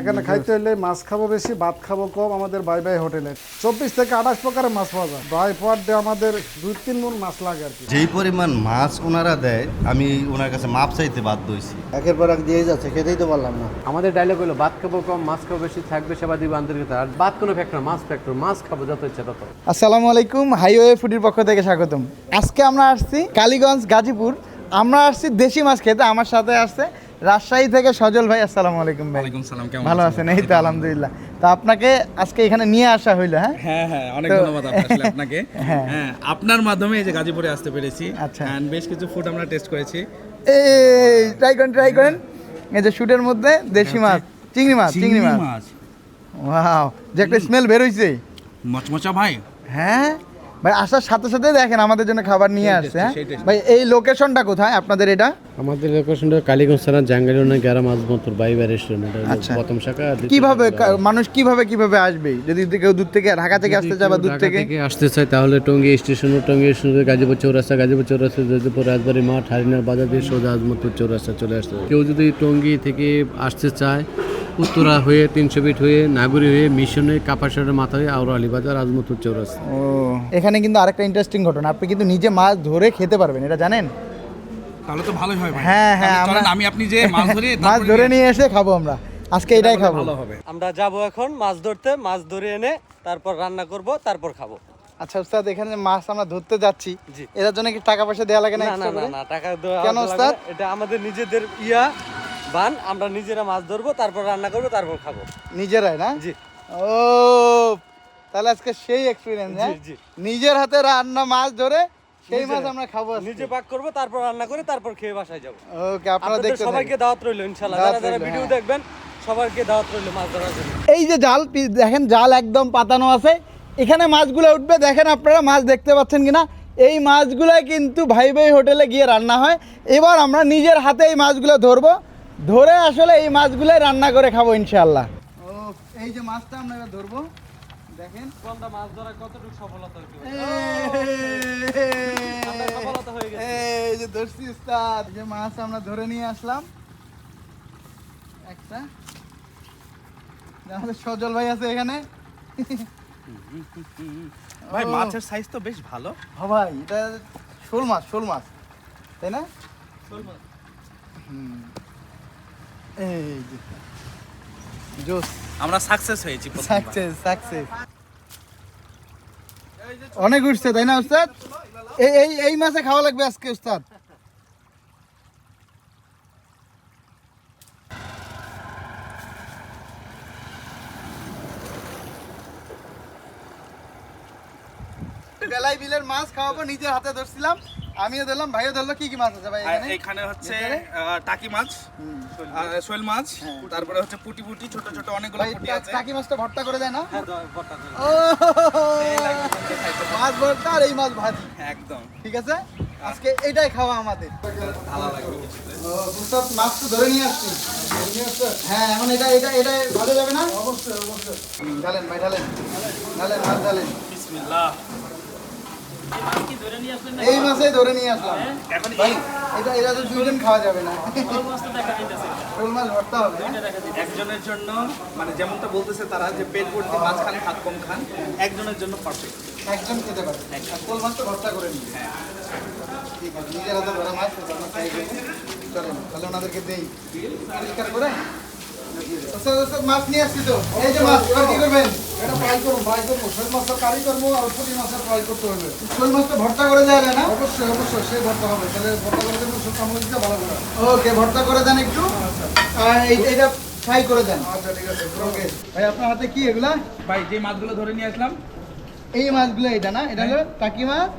এখানে খাইতে হলে মাছ খাব বেশি ভাত খাব কম আমাদের বাই বাই হোটেলে। চব্বিশ থেকে আঠাশ প্রকারের মাছ পাওয়া যায়। বাই পার ডে আমাদের দুই তিন মন মাছ লাগে আর কি। যেই পরিমাণ মাছ ওনারা দেয় আমি ওনার কাছে মাপ চাইতে বাধ্য হয়েছি একের পর এক দিয়ে যাচ্ছে খেতেই তো পারলাম না। আমাদের ডায়লগ হলো ভাত খাব কম মাছ খাব বেশি থাকবে সেবা দিবে আন্তরিকতা। আর ভাত কোনো ফ্যাক্টর মাছ ফ্যাক্টর মাছ খাব যত ইচ্ছা তত। আসসালামু আলাইকুম হাইওয়ে ফুডির পক্ষ থেকে স্বাগতম। আজকে আমরা আসছি কালীগঞ্জ গাজীপুর। আমরা আসছি দেশি মাছ খেতে আমার সাথে আসছে রাজশাহী থেকে সজল ভাই আসসালামু আলাইকুম ভাই। ওয়ালাইকুম সালাম কেমন ভালো আছেন? এই তো আলহামদুলিল্লাহ। তো আপনাকে আজকে এখানে নিয়ে আসা হইল হ্যাঁ? হ্যাঁ হ্যাঁ অনেক ধন্যবাদ আসলে আপনাকে। হ্যাঁ। হ্যাঁ আপনার মাধ্যমে এই যে গাজীপুরে আসতে পেরেছি। আচ্ছা। And বেশ কিছু ফুড আমরা টেস্ট করেছি। এই ট্রাই করেন ট্রাই করেন। এই যে শুটের মধ্যে দেশি মাছ চিংড়ি মাছ চিংড়ি মাছ। ওয়াও যে একটা স্মেল বের হইছে। মচমচা ভাই। হ্যাঁ? ভাই আসার সাথে সাথে দেখেন আমাদের জন্য খাবার নিয়ে আসছে হ্যাঁ? ভাই এই লোকেশনটা কোথায়? আপনাদের এটা? আমাদের লোকেশনটা কালীগঞ্জ থানা জাঙ্গালিওনা গ্যারাম আজমতুর বাইবার রেস্টুরেন্ট আচ্ছা। প্রথম শাখা কীভাবে মানুষ কীভাবে কীভাবে আসবে? যদি কেউ দূর থেকে ঢাকা থেকে আসতে চায় বা দূর ঢাকা থেকে? আসতে চায় তাহলে টঙ্গী স্টেশন টঙ্গী স্টেশন গাজীপুর চৌরাস্তা গাজীপুর চৌরাস্তা যাজীপুর রাজবাড়ি মাঠ হারিনার বাজার দিয়ে সোজা আজমতুর চৌরাস্তা চলে আসতে কেউ যদি টঙ্গী থেকে আসতে চায় উত্তরা হয়ে তিনশো ফিট হয়ে নাগুরি হয়ে মিশন হয়ে কাপাসারের মাথা হয়ে আউরা আলীবাজার আজমতুর চৌরাস্তা। ও এখানে কিন্তু আরেকটা ইন্টারেস্টিং ঘটনা। আপনি কিন্তু নিজে মাছ ধরে খেতে পারবেন এটা জানেন? তাহলে তো ভালোই হয় হ্যাঁ, হ্যাঁ, আমরা- আমি আপনি যে মাছ ধরি মাছ ধরে নিয়ে এসে খাব আমরা। আজকে এটাই খাব। ভালো হবে। আমরা যাব এখন মাছ ধরতে মাছ ধরে এনে তারপর রান্না করব তারপর খাব। আচ্ছা উস্তাদ এখানে মাছ আমরা ধরতে যাচ্ছি এটার জন্য কি টাকা পয়সা দেওয়া লাগে না না না টাকা দেওয়া কেন? না। এটা আমাদের নিজেদের ইয়া বান আমরা নিজেরা মাছ ধরবো তারপর রান্না করব তারপর খাব। নিজেরাই না? জি। ও তাহলে আজকে সেই এক্সপিরিয়েন্স হ্যাঁ? নিজের হাতে রান্না মাছ ধরে সেই মাছ আমরা খাব নিজে পাক করব তারপর রান্না করে তারপর খেয়ে বাসায় যাব। ওকে আপনারা দেখতে সবাইকে দাওয়াত রইল ইনশাল্লাহ দাওয়াত যারা যারা ভিডিও হ্যাঁ। দেখবেন সবাইকে দাওয়াত রইল মাছ ধরার জন্য। এই যে জাল দেখেন জাল একদম পাতানো আছে। এখানে মাছগুলো উঠবে দেখেন আপনারা মাছ দেখতে পাচ্ছেন কিনা? এই মাছগুলো কিন্তু ভাই ভাই হোটেলে গিয়ে রান্না হয়। এবার আমরা নিজের হাতে এই মাছগুলো ধরবো। ধরে আসলে এই মাছগুলোই রান্না করে খাব ইনশাল্লাহ ও এই যে মাছটা আমরা এবার ধরবো। দেখেন। কোনটা মাছ ধরা কতটুকু সফলতা সফলতা হয়ে গেছে। এই যে ধরছি উস্তাদ যে মাছ আমরা ধরে নিয়ে আসলাম। একটা। আমাদের সজল ভাই আছে এখানে। ভাই মাছের সাইজ তো বেশ ভালো। হ্যাঁ ভাই এটা শোল মাছ শোল মাছ। তাই না? শোল মাছ। হুম। এই জোস। আমরা সাকসেস হয়েছি সাকসেস সাকসেস অনেক উঠছে তাই না উস্তাদ? এই এই এই মাছে খাওয়া লাগবে আজকে উস্তাদ। বেলাই বিলের মাছ খাওয়াবো নিজের হাতে ধরছিলাম। আমিও ধরলাম ভাইও ধরলো কি কি মাছ আছে ভাই এখানে? এখানে হচ্ছে টাকি মাছ হুম। মাছ হ্যাঁ। তারপরে হচ্ছে পুটি পুটি ছোট ছোট অনেকগুলো পুটি আছে। টাকি মাছটা ভর্তা করে দেয় না? হ্যাঁ, ভর্তা করে। মাছ ভর্তা আর এই মাছ ভাজি। একদম। ঠিক আছে? আজকে এটাই খাওয়া আমাদের। মাছ তো ধরে নিয়ে আসছি। হ্যাঁ এখন এটা এটা এটা ভালো যাবে না? অবশ্যই অবশ্যই। ঢালেন ভাই ঢালেন। ঢালেন মাছ ঢালেন। এই মাছে ধরে নিয়ে আসলাম। এখন ভাই এটা এটা তো দুইজন খাওয়া যাবে না। মাছ ভর্তা হবে। হ্যাঁ? একজনের জন্য মানে যেমনটা বলতেছে তারা যে পেট ভর্তি মাছ খান ভাত কম খান একজনের জন্য পারফেক্ট একজন খেতে পারে। আর মাছ তো ভর্তা করে নিই ঠিক আছে নিজের হাতে ধরা মাছ আমরা খাই চলেন তাহলে ওনাদেরকে দেই। পরিষ্কার করে। আচ্ছা, আচ্ছা, মাছ নিয়ে আসছি তো। এই যে মাছ এবার কি করবেন? এটা ফ্রাই করব ফ্রাই করব শোল মাছের কারি করব আর ফ্রাই করতে হবে। শোল ভর্তা করে না? অবশ্যই অবশ্যই সেই ভর্তা হবে। তাহলে ভর্তা করে দেবো সব কামড় দিতে ভালো করে। ওকে ভর্তা করে দেন একটু। আর এইটা ফ্রাই করে দেন। আচ্ছা ঠিক আছে ওকে ভাই আপনার হাতে কি এগুলা? ভাই যে মাছগুলো ধরে নিয়ে আসলাম। এই মাছগুলো এটা না? এটা হলো টাকি মাছ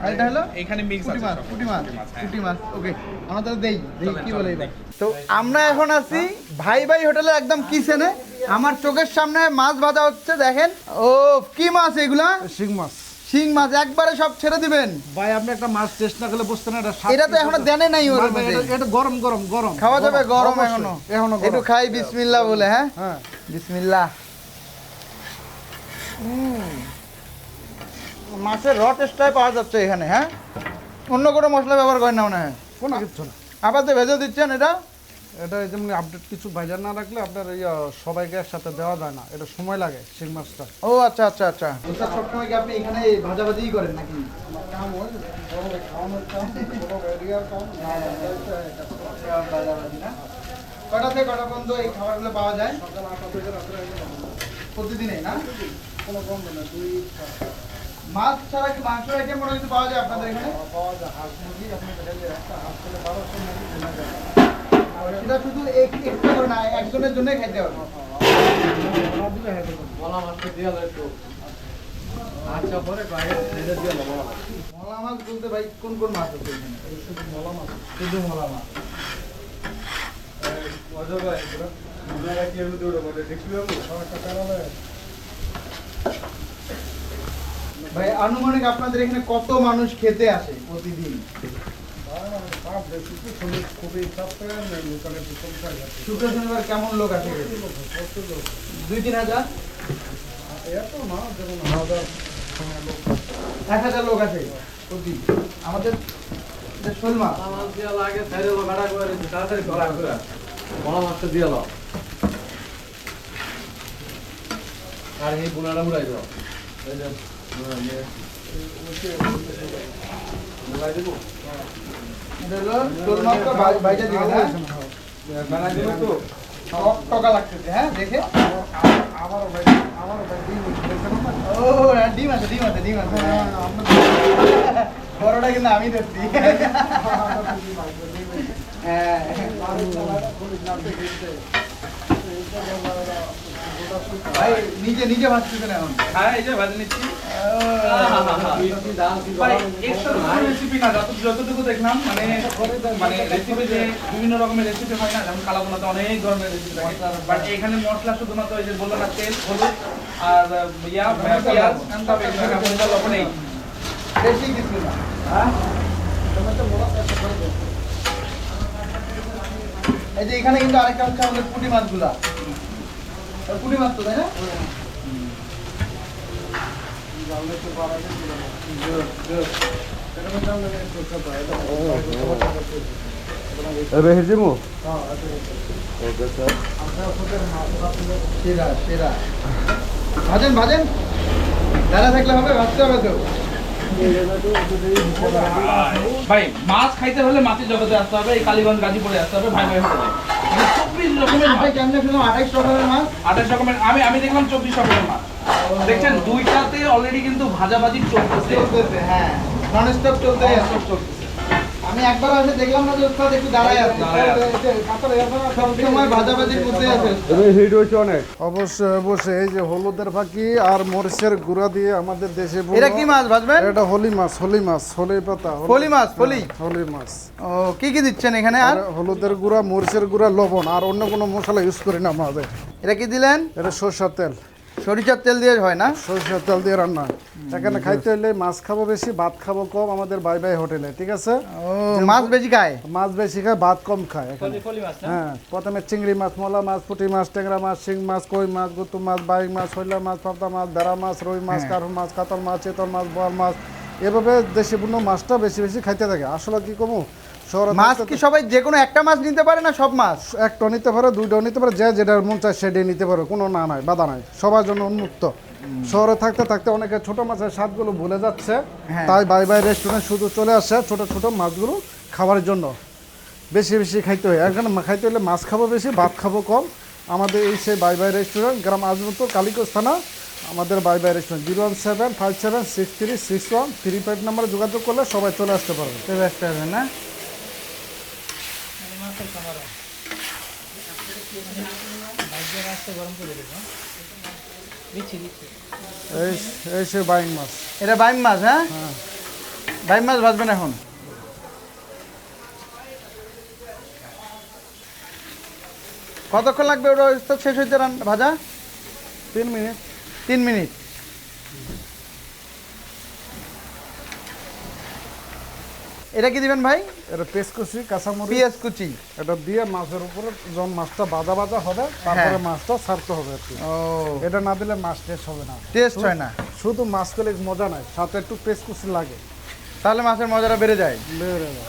হ্যাঁ। পুঁটি মাছ। ওকে আমরা দেই দেই কি বলে তো আমরা এখন আছি ভাই ভাই হোটেলে একদম কিচেনে আমার চোখের সামনে মাছ ভাজা হচ্ছে দেখেন। ও কি মাছ এগুলা? শিং মাছ। শিং মাছ একবারে সব ছেড়ে দিবেন। ভাই আপনি একটা মাছ টেস্ট না করলে বুঝতে না এটা এটা তো এখনও দেনে নাই ওর মধ্যে। এটা- এটা গরম গরম গরম। খাওয়া যাবে গরম এখনও। এখনও একটু খাই বিসমিল্লাহ বলে হ্যাঁ? হ্যাঁ। বিসমিল্লাহ। মাছের র টেস্টটাই পাওয়া যাচ্ছে এখানে হ্যাঁ? অন্য কোনো মশলা ব্যবহার করেন না মনে হয়। কোনো কিছু না। আবার তো ভেজে দিচ্ছেন এটা? এটা যেমন আপডেট কিছু ভাইজার না রাখলে আপনার এই সবাইকে একসাথে দেওয়া যায় না। এটা সময় লাগে শিং মাছটা। ও আচ্ছা আচ্ছা আচ্ছা। ওস্তাদ সবসময় কি আপনি এখানে ভাজাভাজিই করেন নাকি? কটা থেকে কটা পর্যন্ত এই খাবারগুলো পাওয়া যায়? প্রতিদিনই, না? কোনো কম না দুই মাছ ছাড়া কি মাংসের আইটেম কোনো কিছু পাওয়া যায় আপনাদের এখানে? পাওয়া যায় হাঁস মুরগি আপনি হাঁস খেলে বারোশো মুরগি সেটা শুধু করে না একজনের জন্যই খাইতে হবে। মাছটা আচ্ছা পরে বাইরে ছেড়ে দিয়ে মলা মাছ। মলা মাছ বলতে ভাই কোন কোন মাছ আছে শুধু মলা মাছ। শুধু মলা মাছ। ভাই আনুমানিক আপনাদের এখানে কত মানুষ খেতে আসে প্রতিদিন? শুক্র শনিবার কেমন লোক খেতে? দুই তিন হাজার এক হাজার লোক আছে প্রতি আমাদের যে শোল মাছ করে তাড়াতাড়ি গলা মলা মাছটা দিয়ে দাও আর এই বোনাটা উড়াই দাও যে, দেবো? বড়টা কিন্তু আমি ধরছি হ্যাঁ। ভাই নিজে নিজে ভাবতেছেন এখন। হ্যাঁ এই যে ভাজি নিচ্ছি। মিষ্টি, ডাল, কি ভাই গরম? এক্সট্রা কোনো রেসিপি না যত যতটুকু দেখলাম মানে মানে রেসিপি যে বিভিন্ন রকমের রেসিপি হয় না যেমন কালাবোনাতে অনেক ধরনের রেসিপি থাকে। বাট এখানে মশলা শুধুমাত্র যে বলল না তেল হলুদ আর ইয়া পেঁয়াজ তবে লবণ। এই বেশি কিছু না। হ্যাঁ? এই যে এখানে কিন্তু আরেকটা হচ্ছে আমাদের পুঁটি মাছগুলা। মাছ তো তাই না? সেরা সেরা। ভাজেন ভাজেন। দাদা থাকলে হবে ভাজতে হবে তো। ভাই মাছ খাইতে হলে মাছের জগতে আসতে হবে এই কালীগঞ্জ গাজীপুরে আসতে হবে ভাই ভাই হোটেলে চব্বিশ রকমের আপনি মাছ কেমনে আঠাইশ রকমের মাছ আঠাশ রকমের আমি আমি দেখলাম চব্বিশ রকমের মাছ দেখছেন দুইটাতে অলরেডি কিন্তু ভাজাভাজি চলতেছে। চলতেছে হ্যাঁ। নন স্টপ চলতে চলতেছে। আমি একবার এসে দেখলাম না যে উস্তাদ একটু দাঁড়ায় আছে। দাঁড়ায় আছে। সব সময় ভাজাভাজির মধ্যে আছে অবশ্যই অবশ্যই এই যে হলুদের ফাঁকি আর মরিচের গুঁড়া দিয়ে আমাদের দেশে এটা কি মাছ ভাজবেন? এটা হলি মাছ হলি মাছ হলি পাতা হলি- মাছ, ফলি? হ্যাঁ, হলি মাছ। ও কি কি দিচ্ছেন এখানে আর? আর হলুদের গুঁড়া মরিচের গুঁড়া লবণ আর অন্য কোনো মশলা ইউজ করি না আমাদের। এটা কি দিলেন? এটা সরষের তেল। সরিষার তেল দিয়ে হয় না? সরিষার তেল দিয়ে রান্না। এখানে খাইতে হলে মাছ খাব বেশি ভাত খাব কম আমাদের বাই বাই হোটেলে ঠিক আছে? মাছ বেশি খায়? মাছ বেশি খায় ভাত কম খায় এখানে। হ্যাঁ প্রথমে চিংড়ি মাছ মলা মাছ পুঁটি মাছ ট্যাংরা মাছ শিং মাছ কই মাছ গুতু মাছ বাইক মাছ হইলা মাছ পাবদা মাছ বেড়া মাছ রুই মাছ কারু মাছ কাতল মাছ চেতল মাছ বোয়াল মাছ এভাবে দেশি পূর্ণ মাছটা বেশি বেশি খাইতে থাকে। আসলে কি কমু? মাছ কি সবাই যে কোনো একটা মাছ নিতে পারে না সব মাছ? একটা নিতে পারে দুইটাও নিতে পারে যে যেটার মন চায় সেটাই নিতে পারে কোনো না নাই বাধা নাই সবার জন্য উন্মুক্ত। শহরে থাকতে থাকতে অনেকে ছোট মাছের স্বাদগুলো ভুলে যাচ্ছে হ্যাঁ। তাই বাই বাই রেস্টুরেন্ট শুধু চলে আসে ছোট ছোট মাছগুলো খাওয়ার জন্য। বেশি বেশি খাইতে হয়। এখানে খাইতে হলে মাছ খাব বেশি ভাত খাব কম। আমাদের এই সেই বাই বাই রেস্টুরেন্ট গ্রাম আজমতো কালিকোজ থানা আমাদের bye bye restaurant zero one seven five seven six three six one three five নাম্বারে যোগাযোগ করলে সবাই চলে আসতে পারবে। চলে আসতে হবে না? এই মাছ। এটা বাইম মাছ হ্যাঁ? বাইম মাছ ভাজবেন এখন। কতক্ষণ লাগবে ওটা শেষ হইতে রান ভাজা? তিন মিনিট। তিন মিনিট। এটা কি দিবেন ভাই? এটা পেস্কুচি কাঁচামরিচ। পেঁয়াজ কুচি এটা দিয়ে মাছের উপরে যখন মাছটা বাজা বাজা হবে তারপরে মাছটা ছাড়তে হবে আর কি। এটা না দিলে মাছ টেস্ট হবে না। টেস্ট হয় না। শুধু মাছ খেলে মজা নাই সাথে একটু পেস্কুচি লাগে। তাহলে মাছের মজাটা বেড়ে যায়। বেড়ে যায়।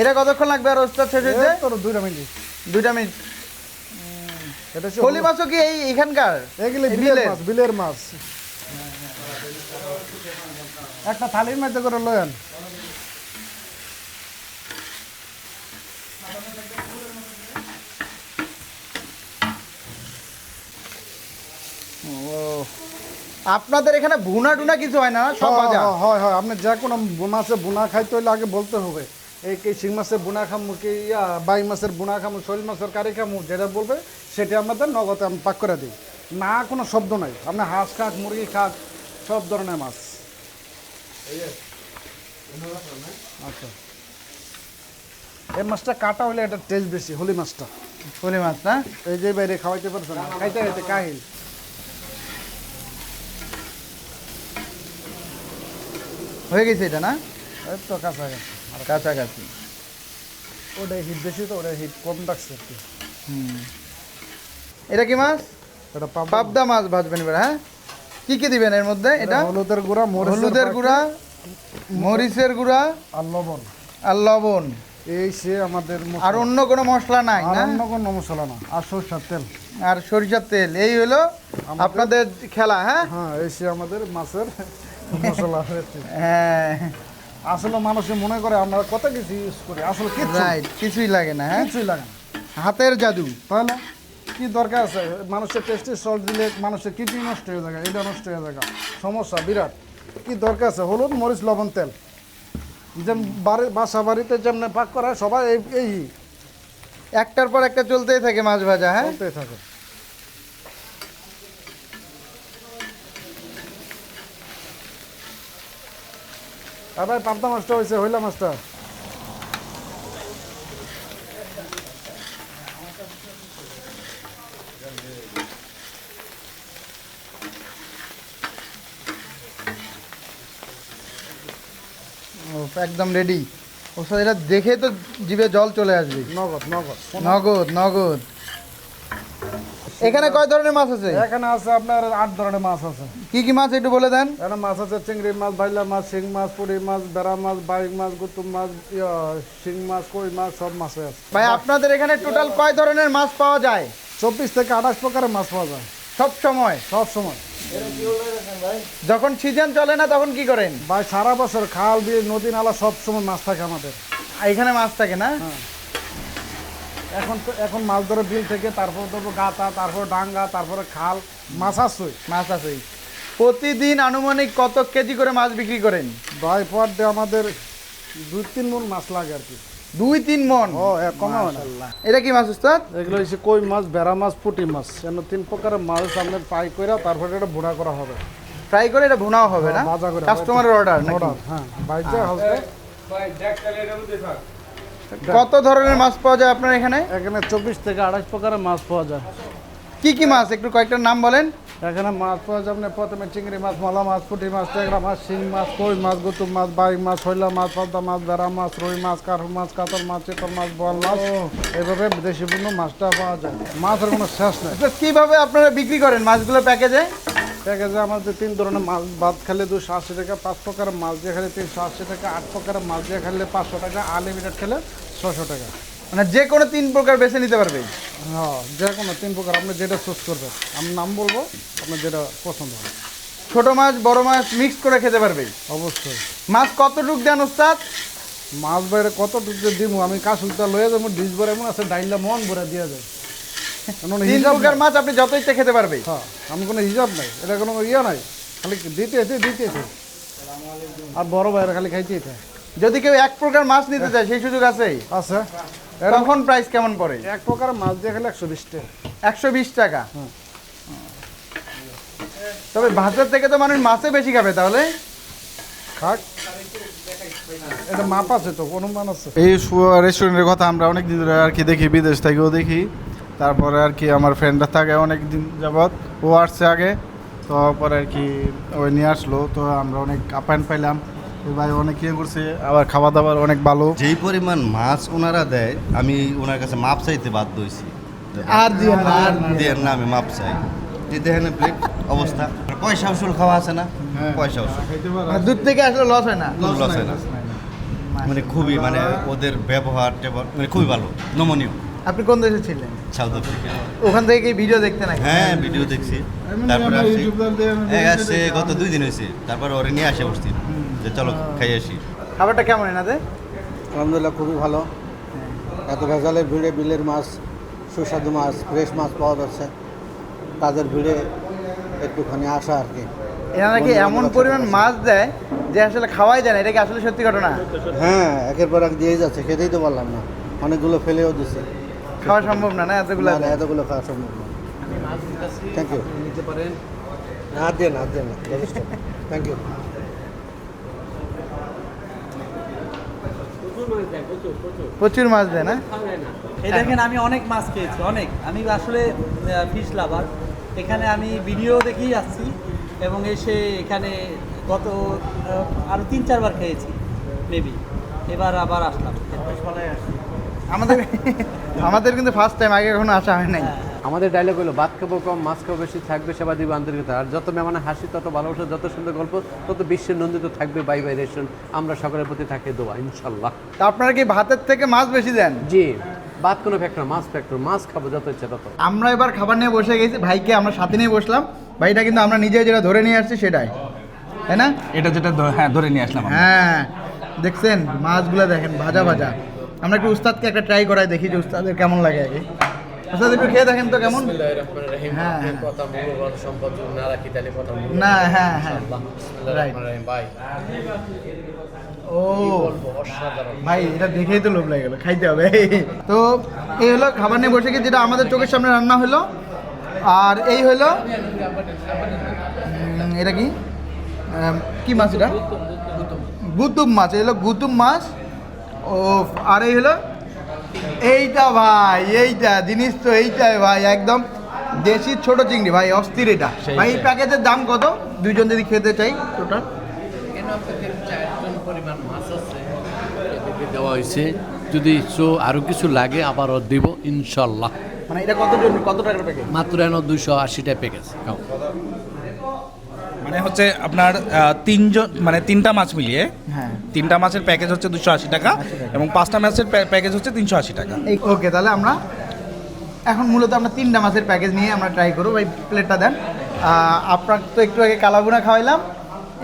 এটা কতক্ষণ লাগবে আর ওস্তাদ শেষ এই তোর দুইটা মিনিট। দুইটা মিনিট। এটা মাছও কি এই এখানকার? এগুলি বিলের? মাছ বিলের মাছ। একটা থালির মধ্যে করে লয়েন আপনাদের এখানে ভুনা টুনা কিছু হয় না? সব ভাজা? হয়, হয় হয়। আপনি যে কোনো মাছের বুনা খাইতে হইলে আগে বলতে হবে। এই কি শিং মাছের বুনা খামু কি ইয়া বাই মাছের বুনা খামু শৈল মাছের কারি খামু যেটা বলবে সেটা আমাদের নগদে আমি পাক করে দিই। না কোনো শব্দ নাই। আপনি হাঁস খাক মুরগি খাক সব ধরনের মাছ। আচ্ছা। এই মাছটা কাটা হলে এটা টেস্ট বেশি হোলি মাছটা। হোলি মাছ না? এই যে বাইরে খাওয়াইতে পারছে না। খাইতে খাইতে কাহিল। হয়ে গেছে এটা না? এই তো কাছাকাছি কাছাকাছি। ওটাই হিট বেশি তো ওটাই হিট কম রাখছে আর কি। এটা কি মাছ? এটা পাবদা। মাছ ভাজবেন এবার হ্যাঁ? কি কি দিবেন এর মধ্যে এটা হলুদের গুঁড়া হলুদের গুঁড়া মরিচের গুঁড়া আর লবণ। আর লবণ। এই সে আমাদের আর অন্য কোনো মশলা নাই না? অন্য কোনো মশলা না আর সরষার তেল। আর সরিষার তেল এই হলো আপনাদের খেলা হ্যাঁ? হ্যাঁ এই সে আমাদের মাছের হ্যাঁ। আসলে মানুষে মনে করে আমরা কত কিছু ইউজ করি আসলে কিচ্ছু রাইট কিছুই লাগে না হ্যাঁ? কিছুই লাগে না। হাতের জাদু। তাহলে কি দরকার আছে? মানুষের টেস্টে সল্ট দিলে মানুষের কিডনি নষ্ট হয়ে যায় এটা নষ্ট হয়ে যায়। সমস্যা বিরাট। কি দরকার আছে? হলুদ মরিচ লবণ তেল। যেমন বাড়ি বাসা বাড়িতে যেমন পাক করা হয়, সবাই এই এই। একটার পর একটা চলতেই থাকে মাছ ভাজা হ্যাঁ? চলতেই থাকে। আর ভাই পাবদা মাছটা হয়েছে হইলা মাছটা। ও, একদম রেডি ও স্যার এটা দেখে তো জিভে জল চলে আসবে। নগদ নগদ। নগদ নগদ। এখানে কয় ধরনের মাছ আছে? এখানে আছে আপনার আট ধরনের মাছ আছে। কি কি মাছ একটু বলে দেন? এখানে মাছ আছে চিংড়ি মাছ ভাইলা মাছ শিং মাছ পুরি মাছ বেড়া মাছ বাইক মাছ গুতুম মাছ ইয়া, শিং মাছ কই মাছ সব মাছ আছে। ভাই আপনাদের এখানে টোটাল কয় ধরনের মাছ পাওয়া যায়? চব্বিশ থেকে আঠাশ প্রকারের মাছ পাওয়া যায়। সব সময়? সব সময়। যখন সিজন চলে না তখন কি করেন? ভাই সারা বছর খাল বিল নদী নালা সব সময় মাছ থাকে আমাদের। এখানে মাছ থাকে না? এখন তো এখন মাছ ধরে বিল থেকে তারপর ধরবো গাতা তারপর ডাঙ্গা তারপরে খাল মাছ আসছে। মাছ আছে প্রতিদিন আনুমানিক কত কেজি করে মাছ বিক্রি করেন? ভাই পর আমাদের দুই তিন মন মাছ লাগে আর কি। দুই তিন মন? ও কমে হয় এটা কি মাছ উস্তাদ? এগুলো হচ্ছে কই মাছ বেড়া মাছ পুঁটি মাছ। এমন তিন প্রকারের মাছ সামনে ফ্রাই করে তারপরে এটা ভুনা করা হবে। ফ্রাই করে এটা ভুনাও হবে না? কাস্টমারের অর্ডার অর্ডার হ্যাঁ বাইরে হালকা ভাই দেখ তাহলে এটা বুঝতে থাক কত ধরনের মাছ পাওয়া যায় আপনার এখানে? এখানে চব্বিশ থেকে আঠাশ প্রকারের মাছ পাওয়া যায়। কি কি মাছ? একটু কয়েকটার নাম বলেন। এখানে মাছ পাওয়া যাবে প্রথমে চিংড়ি মাছ মলা মাছ পুঁটি মাছ ট্যাংরা মাছ শিং মাছ কই মাছ গুতুম মাছ বাইক মাছ হইলা মাছ পদ্মা মাছ বেড়া মাছ রুই মাছ কাঠুর মাছ কাতল মাছ চিতল মাছ বল মাছ। এভাবে দেশি পূর্ণ মাছটা পাওয়া যায়। মাছের কোনো শেষ নেই। তো কীভাবে আপনারা বিক্রি করেন মাছগুলো প্যাকেজে? প্যাকেজে আমাদের তিন ধরনের মাছ ভাত খেলে দুশো আশি টাকা পাঁচ প্রকারের মাছ দিয়ে খেলে তিনশো আশি টাকা আট প্রকারের মাছ দিয়ে খেলে পাঁচশো টাকা আনলিমিটেড খেলে ছশো টাকা। মানে যে কোনো তিন প্রকার বেছে নিতে পারবে। হ্যাঁ যে কোনো তিন প্রকার আপনি যেটা চুজ করবেন। আমি নাম বলব আপনার যেটা পছন্দ হবে। ছোট মাছ বড় মাছ মিক্স করে খেতে পারবে। অবশ্যই। মাছ কতটুক দেন ওস্তাদ? মাছ বাইরে কত টুকরে দিব আমি কাশুলটা লয়ে যাব ডিশ ভরে এমন আছে ডাইনটা মন ভরে দিয়ে যায় তিন প্রকার মাছ আপনি যত ইচ্ছা খেতে পারবে। হ্যাঁ আমি কোনো হিসাব নাই এটা কোনো ইয়ে নাই। খালি দিতে আছে দিতে আছে। আর বড় বাইরে খালি খাইতে যদি কেউ এক প্রকার মাছ নিতে চায় সেই সুযোগ আছে আছে। এরকম তখন প্রাইস কেমন পড়ে? এক প্রকার মাছ দিয়ে খেলে একশো বিশ টাকা। একশো বিশ টাকা? তবে ভাতের থেকে তো মানুষ মাছে বেশি খাবে তাহলে? খাক। এটা মাপ আছে তো অনুমান আছে। এই সু- রেস্টুরেন্টের কথা আমরা অনেক দিন ধরে আর কি দেখি বিদেশ থেকেও দেখি। তারপরে আর কি আমার ফ্রেন্ডরা থাকে অনেক দিন যাবৎ। ও আসছে আগে তো পরে আর কি ওই নিয়ে আসলো। তো আমরা অনেক আপ্যায়ন পাইলাম। ভাই অনেক ইয়ে করছে আবার খাওয়া দাওয়ার অনেক ভালো। যেই পরিমাণ মাছ ওনারা দেয় আমি ওনার কাছে মাপ চাইতে বাধ্য হয়েছি। আর দিয়ে না। আর দেন না আমি মাপ চাই। যে দেখেন প্লেট অবস্থা। পয়সা উসুল খাওয়া আছে না? পয়সা উসুল। দুধ থেকে আসলে লস হয় না। লস হয় না। মানে খুবই মানে ওদের ব্যবহার টেবহার মানে খুবই ভালো। নমনীয়। আপনি কোন দেশে ছিলেন? South Africa. ওখান থেকে কি ভিডিও দেখতে নাকি? হ্যাঁ ভিডিও দেখছি। তারপরে দিয়ে ভিডিও আসছে গত দুই দিন হয়েছে। তারপর ওরে নিয়ে আসে বসছি যে চলো খাই আসি। খাবারটা কেমন এনাদের? আলহামদুলিল্লাহ খুবই ভালো। এত ভেজালের ভিড়ে বিলের মাছ সুস্বাদু মাছ ফ্রেশ মাছ পাওয়া যাচ্ছে। তাদের ভিড়ে একটুখানি আসা আর কি। এনারা কি এমন পরিমাণ মাছ দেয় যে আসলে খাওয়াই যায় না? এটা কি আসলে সত্যি ঘটনা? হ্যাঁ একের পর এক দিয়েই যাচ্ছে। খেতেই তো পারলাম না। অনেকগুলো ফেলেও দিছে। খাওয়া সম্ভব না না এতগুলো? না, না, এতগুলো খাওয়া সম্ভব না। থ্যাংক ইউ নিতে পারেন। হাত দিয়ে না হাত দিয়ে না। থ্যাংক ইউ প্রচুর মাছ দেয় না? এই দেখেন আমি অনেক মাছ খেয়েছি অনেক। আমি আসলে ফিশ লাভার এখানে আমি ভিডিও দেখেই আসছি এবং এসে এখানে গত আরও আরও তিন চারবার খেয়েছি মেবি এবার আবার আসলাম। আমাদের আমাদের কিন্তু ফার্স্ট টাইম আগে কখনো আসা হয় নাই। আমাদের ডায়লগ হলো ভাত খাব কম মাছ খাব বেশি থাকবে সেবা দিবে আন্তরিকতা। আর যত মেমানে হাসি তত ভালোবাসা যত সুন্দর গল্প তত বিশ্বের নন্দিত থাকবে বাই বাই রেশন। আমরা সকলের প্রতি থাকে দোয়া ইনশাল্লাহ। তা আপনারা কি ভাতের থেকে মাছ বেশি দেন? জি ভাত কোনো ফ্যাক্টর মাছ ফ্যাক্টর মাছ খাব যত ইচ্ছা তত। আমরা এবার খাবার নিয়ে বসে গেছি ভাইকে আমরা সাথে নিয়ে বসলাম। ভাইটা কিন্তু আমরা নিজে যেটা ধরে নিয়ে আসছি সেটাই তাই না? এটা যেটা হ্যাঁ ধরে নিয়ে আসলাম হ্যাঁ দেখছেন মাছগুলো দেখেন ভাজা ভাজা। আমরা একটু উস্তাদকে একটা ট্রাই করাই দেখি যে উস্তাদের কেমন লাগে আগে উস্তাদ একটু খেয়ে দেখেন তো কেমন? হ্যাঁ, হ্যাঁ। কথা মূল্যবান সম্পদ না রাখি তাহলে কথা না হ্যাঁ হ্যাঁ। Right. ও। ভাই এটা দেখেই তো লোভ লাগে গেলো খাইতে হবে। তো এই হলো খাবার নিয়ে বসে গেছি যেটা আমাদের চোখের সামনে রান্না হলো। আর এই হলো এটা কি? কি মাছ এটা? গুতুম মাছ এই হলো গুতুম মাছ। ও আর এই হলো এইটা ভাই এইটা জিনিস তো এইটাই ভাই একদম দেশি ছোট চিংড়ি ভাই অস্থির এটা। ভাই এই প্যাকেজের দাম কত? দুইজন যদি খেতে চাই টোটাল? পরিমাণ মাছ আছে। দেওয়া হয়েছে। যদি ইচ্ছো আরও কিছু লাগে আবারও দিব ইনশাল্লাহ। মানে এটা কত কত টাকার প্যাকেজ মাত্র এন দুইশো আশিটা প্যাকেজ মানে হচ্ছে আপনার তিনজন মানে তিনটা মাছ মিলিয়ে হ্যাঁ। তিনটা মাছের প্যাকেজ হচ্ছে দুশো আশি টাকা এবং পাঁচটা মাছের প্যা- প্যাকেজ হচ্ছে তিনশো আশি টাকা। এই ওকে তাহলে আমরা এখন মূলত আমরা তিনটা মাছের প্যাকেজ নিয়ে আমরা ট্রাই করব। ভাই প্লেটটা দেন। আপনার তো একটু আগে কালাগুনা খাওয়াইলাম।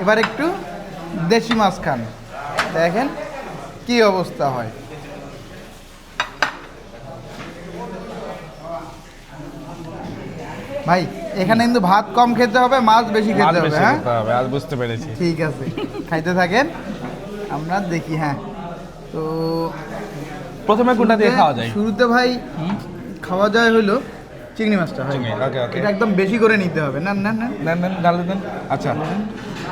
এবার একটু দেশি মাছ খান। দেখেন কি অবস্থা হয়। ভাই এখানে কিন্তু ভাত কম খেতে হবে মাছ বেশি খেতে হবে হ্যাঁ? আজ বুঝতে পেরেছি। ঠিক আছে খাইতে থাকেন। আমরা দেখি হ্যাঁ। তো প্রথমে কোনটা দিয়ে খাওয়া যায়? শুরুতে ভাই খাওয়া যায় হলো চিংড়ি মাছটা হয়। ওকে ওকে এটা একদম বেশি করে নিতে হবে। না না না দেন দেন ডালে দেন। আচ্ছা।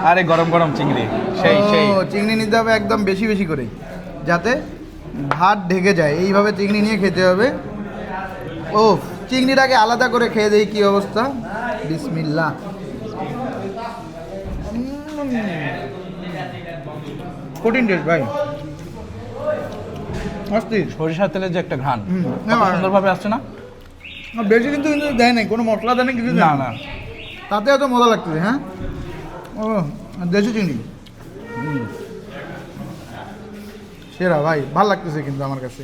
আরে গরম গরম চিংড়ি সেই সেই। ও চিংড়ি নিতে হবে একদম বেশি বেশি করে। যাতে ভাত ঢেকে যায়। এইভাবে চিংড়ি নিয়ে খেতে হবে। ও চিংড়িটাকে আলাদা করে খেয়ে দেই কি অবস্থা। বিসমিল্লা কঠিন টেস্ট ভাই। অস্থির সরিষার তেলের যে একটা ঘ্রাণ সুন্দরভাবে আসছে না? বেশি কিন্তু কিন্তু দেয় নাই কোনো মশলা দেয় না কিছু না না। তাতে এত মজা লাগতেছে হ্যাঁ? ও দেশি হুম। সেরা ভাই ভালো লাগতেছে কিন্তু আমার কাছে।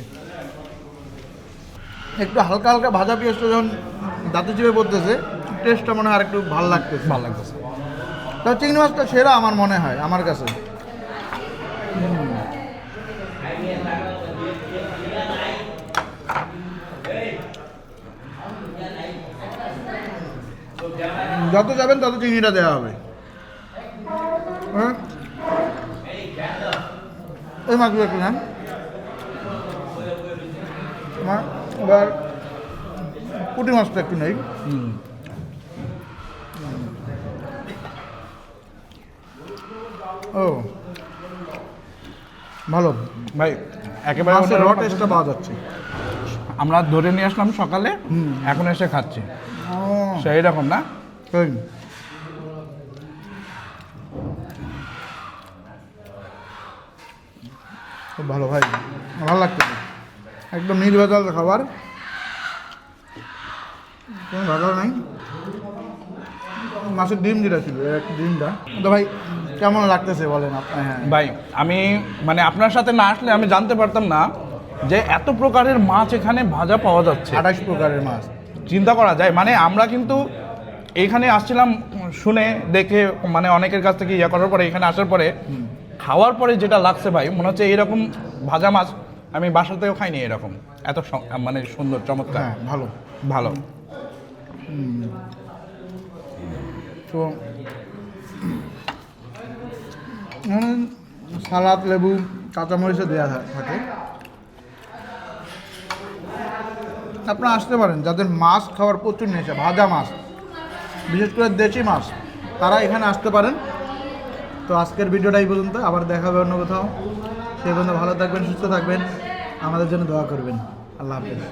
একটু হালকা হালকা ভাজা পেঁয়াজটা যখন দাঁতে চিপে পড়তেছে টেস্টটা মনে হয় আর একটু ভালো লাগতেছে। ভালো লাগতেছে। তো চিংড়ি মাছটা সেরা আমার মনে হয় আমার কাছে। যত যাবেন তত চিংড়িটা দেওয়া হবে। হ্যাঁ? এই মাছগুলো একটু নেন। এবার পুঁটি মাছটা একটু নেই। ও। ভালো। ভাই একেবারে মাছের র টেস্টটা পাওয়া যাচ্ছে। আমরা ধরে নিয়ে আসলাম সকালে। এখন এসে খাচ্ছি। ও। সেই রকম না? খুব ভালো ভাই ভালো লাগতেছে একদম নির্ভেজাল খাবার। কোনো ভেজাল নাই। মাছের ডিম যেটা ছিল এক ডিমটা। তো ভাই কেমন লাগতেছে বলেন আপনি? হ্যাঁ ভাই আমি মানে আপনার সাথে না আসলে আমি জানতে পারতাম না যে এত প্রকারের মাছ এখানে ভাজা পাওয়া যাচ্ছে। আঠাশ প্রকারের মাছ। চিন্তা করা যায়। মানে আমরা কিন্তু এখানে আসছিলাম শুনে দেখে মানে অনেকের কাছ থেকে ইয়ে করার পরে এখানে আসার পরে খাওয়ার পরে যেটা লাগছে ভাই মনে হচ্ছে এরকম ভাজা মাছ আমি বাসাতেও খাইনি এরকম। এত মানে সুন্দর চমৎকার। হ্যাঁ ভালো। ভালো। তো সালাদ, লেবু কাঁচামরিচে দেওয়া থাকে। আপনারা আসতে পারেন, যাদের মাছ খাওয়ার প্রচুর নেশা, ভাজা মাছ, বিশেষ করে দেশি মাছ, তারা এখানে আসতে পারেন। তো আজকের ভিডিওটা এই পর্যন্ত, আবার দেখা হবে অন্য কোথাও। সে পর্যন্ত ভালো থাকবেন, সুস্থ থাকবেন। আমাদের জন্য দোয়া করবেন। আল্লাহ হাফিজ।